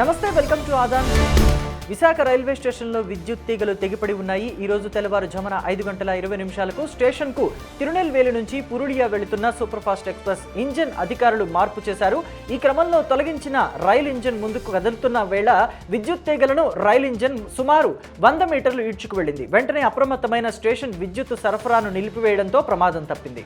నమస్తే welcome to ఆదాన్. Visakha railway స్టేషన్లో విద్యుత్ తీగలు తెగిపడి ఉన్నాయి. ఈ రోజు తెల్లవారుజామున ఐదు గంటల ఇరవై నిమిషాలకు స్టేషన్కు తిరునెల్వేలి నుంచి పురుడియా వెళుతున్న సూపర్ ఫాస్ట్ ఎక్స్ప్రెస్ ఇంజిన్ అధికారులు మార్పు చేశారు. ఈ క్రమంలో తొలగించిన రైల్ ఇంజిన్ ముందుకు కదులుతున్న వేళ విద్యుత్ తీగలను రైల్ ఇంజిన్ సుమారు వంద మీటర్లు ఈడ్చుకు వెళ్ళింది. వెంటనే అప్రమత్తమైన స్టేషన్ విద్యుత్ సరఫరాను నిలిపివేయడంతో ప్రమాదం తప్పింది.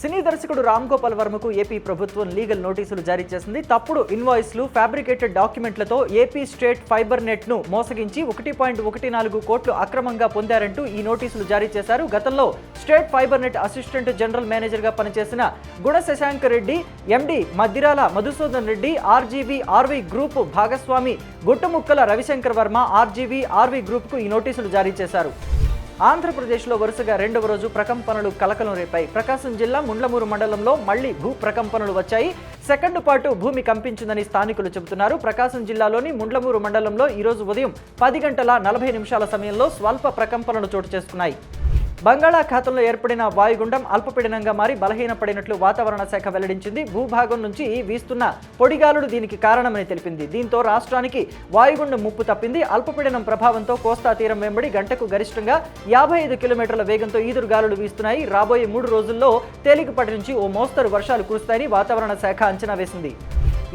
సినీ దర్శకుడు రామ్ గోపాల్ వర్మకు ఏపీ ప్రభుత్వం లీగల్ నోటీసులు జారీ చేసింది. తప్పుడు ఇన్వాయిస్లు ఫ్యాబ్రికేటెడ్ డాక్యుమెంట్లతో ఏపీ స్టేట్ ఫైబర్ నెట్ను మోసగించి ఒకటి పాయింట్ ఒకటి నాలుగు కోట్లు అక్రమంగా పొందారంటూ ఈ నోటీసులు జారీ చేశారు. గతంలో state fibre net assistant general మేనేజర్గా పనిచేసిన Guna Sasank Reddy MD Maddirala Madhusudan Reddy RGV RV group భాగస్వామి గుట్టుముక్కల రవిశంకర్ వర్మ ఆర్జీవీ ఆర్వీ గ్రూప్కు ఈ నోటీసులు జారీ చేశారు. ఆంధ్రప్రదేశ్లో వరుసగా రెండవ రోజు ప్రకంపనలు కలకలం రేపాయి. ప్రకాశం జిల్లా ముండ్లమూరు మండలంలో మళ్ళీ భూ ప్రకంపనలు వచ్చాయి. సెకండ్ పాటు భూమి కంపించిందని స్థానికులు చెబుతున్నారు. ప్రకాశం జిల్లాలోని ముండ్లమూరు మండలంలో ఈరోజు ఉదయం పది గంటల నలభై నిమిషాల సమయంలో స్వల్ప ప్రకంపనలు చోటు చేసుకున్నాయి. బంగాళాఖాతంలో ఏర్పడిన వాయుగుండం అల్పపీడనంగా మారి బలహీనపడినట్లు వాతావరణ శాఖ వెల్లడించింది. భూభాగం నుంచి వీస్తున్న పొడిగాలుడు దీనికి కారణమని తెలిపింది. దీంతో రాష్ట్రానికి వాయుగుండం ముప్పు తప్పింది. అల్పపీడనం ప్రభావంతో కోస్తా తీరం వెంబడి గంటకు గరిష్టంగా యాభై ఐదు కిలోమీటర్ల వేగంతో ఈదురుగాలులు వీస్తున్నాయి. రాబోయే మూడు రోజుల్లో తేలికపాటి నుంచి ఓ మోస్తరు వర్షాలు కురుస్తాయని వాతావరణ శాఖ అంచనా వేసింది.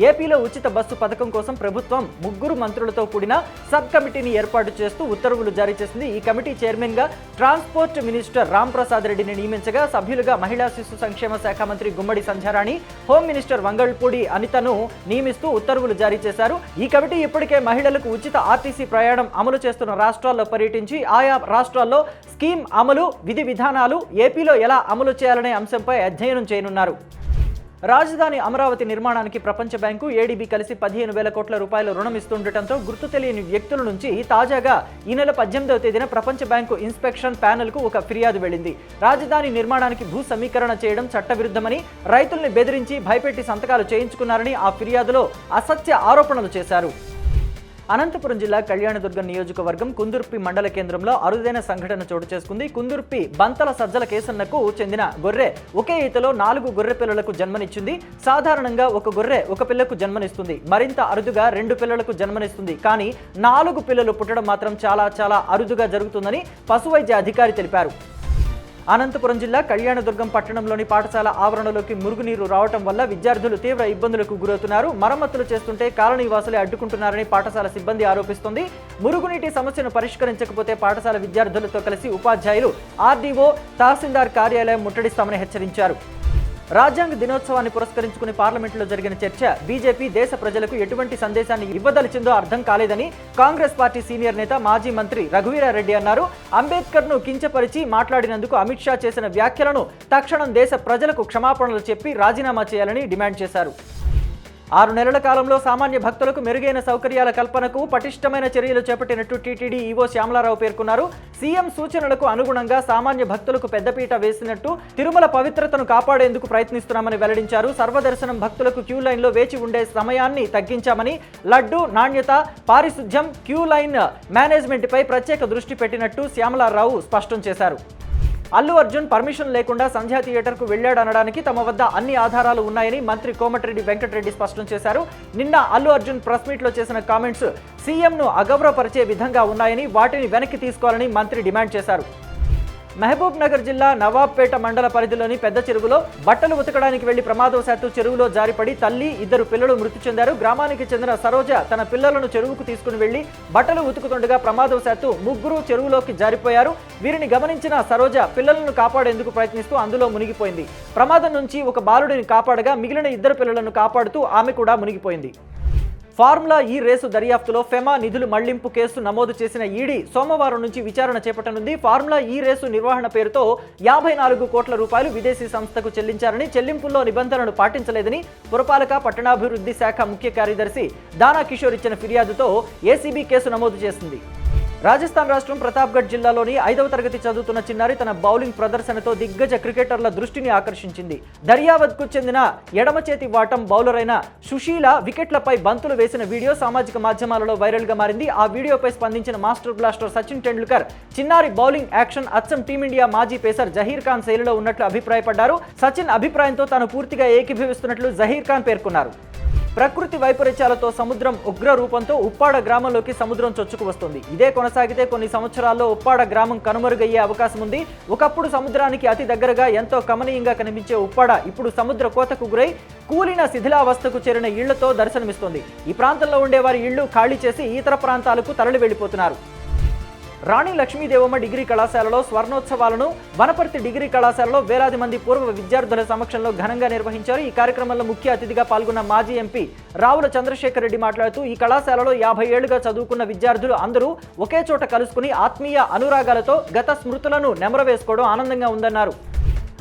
ఏపీలో ఉచిత బస్సు పథకం కోసం ప్రభుత్వం ముగ్గురు మంత్రులతో కూడిన సబ్ కమిటీని ఏర్పాటు చేస్తూ ఉత్తర్వులు జారీ చేసింది. ఈ కమిటీ చైర్మన్గా ట్రాన్స్పోర్ట్ మినిస్టర్ రామ్ ప్రసాద్ రెడ్డిని నియమించగా సభ్యులుగా మహిళా శిశు సంక్షేమ శాఖ మంత్రి గుమ్మడి సంధ్యారాణి హోమ్ మినిస్టర్ వంగల్పూడి అనితను నియమిస్తూ ఉత్తర్వులు జారీ చేశారు. ఈ కమిటీ ఇప్పటికే మహిళలకు ఉచిత ఆర్టీసీ ప్రయాణం అమలు చేస్తున్న రాష్ట్రాల్లో పర్యటించి ఆయా రాష్ట్రాల్లో స్కీమ్ అమలు విధి విధానాలు ఏపీలో ఎలా అమలు చేయాలనే అంశంపై అధ్యయనం చేయనున్నారు. రాజధాని అమరావతి నిర్మాణానికి ప్రపంచ బ్యాంకు ఏడీబీ కలిసి పదిహేను వేల కోట్ల రూపాయల రుణం ఇస్తుండటంతో గుర్తు తెలియని వ్యక్తుల నుంచి తాజాగా ఈ నెల పద్దెనిమిదవ తేదీన ప్రపంచ బ్యాంకు ఇన్స్పెక్షన్ ప్యానెల్కు ఒక ఫిర్యాదు వెళ్ళింది. రాజధాని నిర్మాణానికి భూ సమీకరణ చేయడం చట్టవిరుద్ధమని రైతుల్ని బెదిరించి భయపెట్టి సంతకాలు చేయించుకున్నారని ఆ ఫిర్యాదులో అసత్య ఆరోపణలు చేశారు. అనంతపురం జిల్లా కళ్యాణదుర్గం నియోజకవర్గం కుందుర్పి మండల కేంద్రంలో అరుదైన సంఘటన చోటు చేసుకుంది. కుందుర్పి బంతల సజ్జల కేసన్నకు చెందిన గొర్రె ఒకే ఈతలో నాలుగు గొర్రె పిల్లలకు జన్మనిచ్చింది. సాధారణంగా ఒక గొర్రె ఒక పిల్లకు జన్మనిస్తుంది. మరింత అరుదుగా రెండు పిల్లలకు జన్మనిస్తుంది. కానీ నాలుగు పిల్లలు పుట్టడం మాత్రం చాలా చాలా అరుదుగా జరుగుతుందని పశువైద్య అధికారి తెలిపారు. అనంతపురం జిల్లా కళ్యాణదుర్గం పట్టణంలోని పాఠశాల ఆవరణలోకి మురుగునీరు రావటం వల్ల విద్యార్థులు తీవ్ర ఇబ్బందులకు గురవుతున్నారు. మరమ్మతులు చేస్తుంటే కాలనీవాసులే అడ్డుకుంటున్నారని పాఠశాల సిబ్బంది ఆరోపిస్తోంది. మురుగునీటి సమస్యను పరిష్కరించకపోతే పాఠశాల విద్యార్థులతో కలిసి ఉపాధ్యాయులు ఆర్డీఓ తహసీల్దార్ కార్యాలయం ముట్టడిస్తామని హెచ్చరించారు. రాజ్యాంగ దినోత్సవాన్ని పురస్కరించుకుని పార్లమెంట్లో జరిగిన చర్చ బీజేపీ దేశ ప్రజలకు ఎటువంటి సందేశాన్ని ఇవ్వదలిచిందో అర్థం కాలేదని కాంగ్రెస్ పార్టీ సీనియర్ నేత మాజీ మంత్రి రఘువీరారెడ్డి అన్నారు. అంబేద్కర్ను కించపరిచి మాట్లాడినందుకు అమిత్ షా చేసిన వ్యాఖ్యలను తక్షణం దేశ ప్రజలకు క్షమాపణలు చెప్పి రాజీనామా చేయాలని డిమాండ్ చేశారు. ఆరు నెలల కాలంలో సామాన్య భక్తులకు మెరుగైన సౌకర్యాల కల్పనకు పటిష్టమైన చర్యలు చేపట్టినట్టు టీటీడీ ఈవో శ్యామలారావు పేర్కొన్నారు. సీఎం సూచనలకు అనుగుణంగా సామాన్య భక్తులకు పెద్దపీట వేసినట్టు తిరుమల పవిత్రతను కాపాడేందుకు ప్రయత్నిస్తున్నామని వెల్లడించారు. సర్వదర్శనం భక్తులకు క్యూ లైన్లో వేచి ఉండే సమయాన్ని తగ్గించామని లడ్డు నాణ్యత పారిశుధ్యం క్యూ లైన్ మేనేజ్మెంట్పై ప్రత్యేక దృష్టి పెట్టినట్టు శ్యామలారావు స్పష్టం చేశారు. అల్లు అర్జున్ పర్మిషన్ లేకుండా సంధ్యా థియేటర్కు వెళ్ళాడనడానికి తమ వద్ద అన్ని ఆధారాలు ఉన్నాయని మంత్రి కోమటిరెడ్డి వెంకటరెడ్డి స్పష్టం చేశారు. నిన్న అల్లు అర్జున్ ప్రెస్ మీట్లో చేసిన కామెంట్స్ సీఎంను అగౌరవపరిచే విధంగా ఉన్నాయని వాటిని వెనక్కి తీసుకోవాలని మంత్రి డిమాండ్ చేశారు. మహబూబ్ నగర్ జిల్లా నవాబ్పేట మండల పరిధిలోని పెద్ద చెరువులో బట్టలు ఉతకడానికి వెళ్ళి ప్రమాదవశాత్తు చెరువులో జారిపడి తల్లి ఇద్దరు పిల్లలు మృతి చెందారు. గ్రామానికి చెందిన సరోజ తన పిల్లలను చెరువుకు తీసుకుని వెళ్ళి బట్టలు ఉతుకుతుండగా ప్రమాదవశాత్తు ముగ్గురు చెరువులోకి జారిపోయారు. వీరిని గమనించిన సరోజ పిల్లలను కాపాడేందుకు ప్రయత్నిస్తూ అందులో మునిగిపోయింది. ప్రమాదం నుంచి ఒక బాలుడిని కాపాడగా మిగిలిన ఇద్దరు పిల్లలను కాపాడుతూ ఆమె కూడా మునిగిపోయింది. ఫార్ములా ఈ రేసు దర్యాప్తులో ఫెమా నిధులు మళ్ళింపు కేసు నమోదు చేసిన ఈడీ సోమవారం నుంచి విచారణ చేపట్టనుంది. ఫార్ములా ఈ రేసు నిర్వహణ పేరుతో యాభై నాలుగు కోట్ల రూపాయలు విదేశీ సంస్థకు చెల్లించారని చెల్లింపుల్లో నిబంధనలు పాటించలేదని పురపాలక పట్టణాభివృద్ధి శాఖ ముఖ్య కార్యదర్శి దానా కిషోర్ ఇచ్చిన ఫిర్యాదుతో ఏసీబీ కేసు నమోదు చేసింది. రాజస్థాన్ రాష్ట్రం ప్రతాప్గఢ్ జిల్లాలోని ఐదవ తరగతి చదువుతున్న చిన్నారి తన బౌలింగ్ ప్రదర్శనతో దిగ్గజ క్రికెటర్ల దృష్టిని ఆకర్షించింది. దర్యావద్కు చెందిన ఎడమ చేతి వాటం బౌలర్ అయిన సుశీల వికెట్లపై బంతులు వేసిన వీడియో సామాజిక మాధ్యమాలలో వైరల్గా మారింది. ఆ వీడియోపై స్పందించిన మాస్టర్ బ్లాస్టర్ సచిన్ టెండూల్కర్ చిన్నారి బౌలింగ్ యాక్షన్ అచ్చం టీమిండియా మాజీ పేసర్ జహీర్ ఖాన్ శైలిలో ఉన్నట్లు అభిప్రాయపడ్డారు. సచిన్ అభిప్రాయంతో తాను పూర్తిగా ఏకీభవిస్తున్నట్లు జహీర్ ఖాన్ పేర్కొన్నారు. ప్రకృతి వైపరీత్యాలతో సముద్రం ఉగ్ర రూపంతో ఉప్పాడ గ్రామంలోకి సముద్రం చొచ్చుకు వస్తుంది. ఇదే కొనసాగితే కొన్ని సంవత్సరాల్లో ఉప్పాడ గ్రామం కనుమరుగయ్యే అవకాశం ఉంది. ఒకప్పుడు సముద్రానికి అతి దగ్గరగా ఎంతో కమనీయంగా కనిపించే ఉప్పాడ ఇప్పుడు సముద్ర కోతకు గురై కూలిన శిథిలావస్థకు చేరిన ఇళ్ళతో దర్శనమిస్తుంది. ఈ ప్రాంతంలో ఉండే వారి ఇళ్ళు ఖాళీ చేసి ఇతర ప్రాంతాలకు తరలి వెళ్ళిపోతున్నారు రాణి లక్ష్మీదేవమ్మ డిగ్రీ కళాశాలలో స్వర్ణోత్సవాలను వనపర్తి డిగ్రీ కళాశాలలో వేలాది మంది పూర్వ విద్యార్థుల సమక్షంలో ఘనంగా నిర్వహించారు. ఈ కార్యక్రమంలో ముఖ్య అతిథిగా పాల్గొన్న మాజీ ఎంపీ రావుల చంద్రశేఖర్ రెడ్డి మాట్లాడుతూ ఈ కళాశాలలో యాభై ఏళ్ళుగా చదువుకున్న విద్యార్థులు అందరూ ఒకే చోట కలుసుకుని ఆత్మీయ అనురాగాలతో గత స్మృతులను నెమరవేసుకోవడం ఆనందంగా ఉందన్నారు.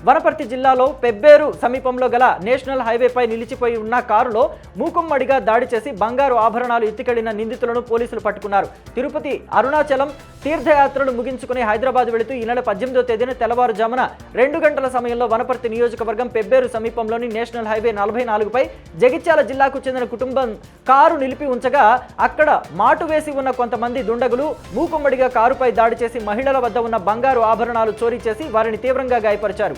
వనపర్తి జిల్లాలో పెబ్బేరు సమీపంలో గల నేషనల్ హైవేపై నిలిచిపోయి ఉన్న కారులో మూకుమ్మడిగా దాడి చేసి బంగారు ఆభరణాలు ఎత్తుకెళ్ళిన నిందితులను పోలీసులు పట్టుకున్నారు. తిరుపతి అరుణాచలం తీర్థయాత్రలు ముగించుకుని హైదరాబాద్ వెళుతూ ఈ నెల పద్దెనిమిదో తేదీన తెల్లవారుజామున రెండు గంటల సమయంలో వనపర్తి నియోజకవర్గం పెబ్బేరు సమీపంలోని నేషనల్ హైవే నలభై నాలుగుపై జగిత్యాల జిల్లాకు చెందిన కుటుంబం కారు నిలిపి ఉంచగా అక్కడ మాటు వేసి ఉన్న కొంతమంది దుండగులు మూకుమ్మడిగా కారుపై దాడి చేసి మహిళల వద్ద ఉన్న బంగారు ఆభరణాలు చోరీ చేసి వారిని తీవ్రంగా గాయపరిచారు.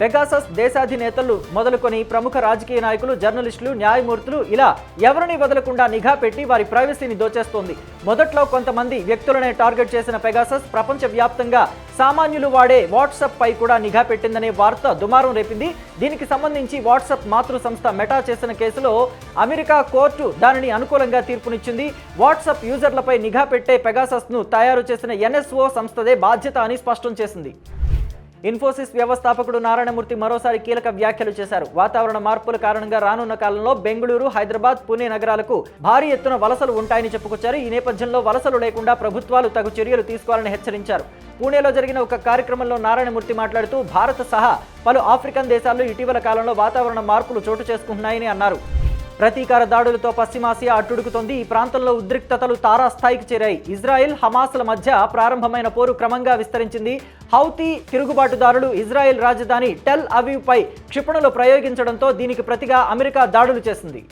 పెగాసస్ దేశాధినేతలు మొదలుకొని ప్రముఖ రాజకీయ నాయకులు జర్నలిస్టులు న్యాయమూర్తులు ఇలా ఎవరిని వదలకుండా నిఘా పెట్టి వారి ప్రైవసీని దోచేస్తోంది. మొదట్లో కొంతమంది వ్యక్తులనే టార్గెట్ చేసిన పెగాసస్ ప్రపంచవ్యాప్తంగా సామాన్యులు వాడే వాట్సాప్ పై కూడా నిఘా పెట్టిందనే వార్త దుమారం రేపింది. దీనికి సంబంధించి వాట్సాప్ మాతృ సంస్థ మెటా చేసిన కేసులో అమెరికా కోర్టు దానిని అనుకూలంగా తీర్పునిచ్చింది. వాట్సాప్ యూజర్లపై నిఘా పెట్టే పెగాసస్ను తయారు చేసిన ఎన్ఎస్ఓ సంస్థదే బాధ్యత అని స్పష్టం చేసింది. ఇన్ఫోసిస్ వ్యవస్థాపకుడు నారాయణమూర్తి మరోసారి కీలక వ్యాఖ్యలు చేశారు. వాతావరణ మార్పుల కారణంగా రానున్న కాలంలో బెంగళూరు హైదరాబాద్ పుణె నగరాలకు భారీ ఎత్తున వలసలు ఉంటాయని చెప్పుకొచ్చారు. ఈ నేపథ్యంలో వలసలు లేకుండా ప్రభుత్వాలు తగు చర్యలు తీసుకోవాలని హెచ్చరించారు. పూణేలో జరిగిన ఒక కార్యక్రమంలో నారాయణమూర్తి మాట్లాడుతూ భారత్ సహా పలు ఆఫ్రికన్ దేశాల్లో ఇటీవల కాలంలో వాతావరణ మార్పులు చోటు చేసుకుంటున్నాయని అన్నారు. ప్రతీకార దాడులతో పశ్చిమాసియా అట్టుడుకుతోంది ఈ ప్రాంతంలో ఉద్రిక్తతలు తారాస్థాయికి చేరాయి. ఇజ్రాయెల్ హమాస్ల మధ్య ప్రారంభమైన పోరు క్రమంగా విస్తరించింది. హౌతీ తిరుగుబాటుదారులు ఇజ్రాయెల్ రాజధాని టెల్ అవీవ్ పై క్షిపణులు ప్రయోగించడంతో దీనికి ప్రతిగా అమెరికా దాడులు చేసింది.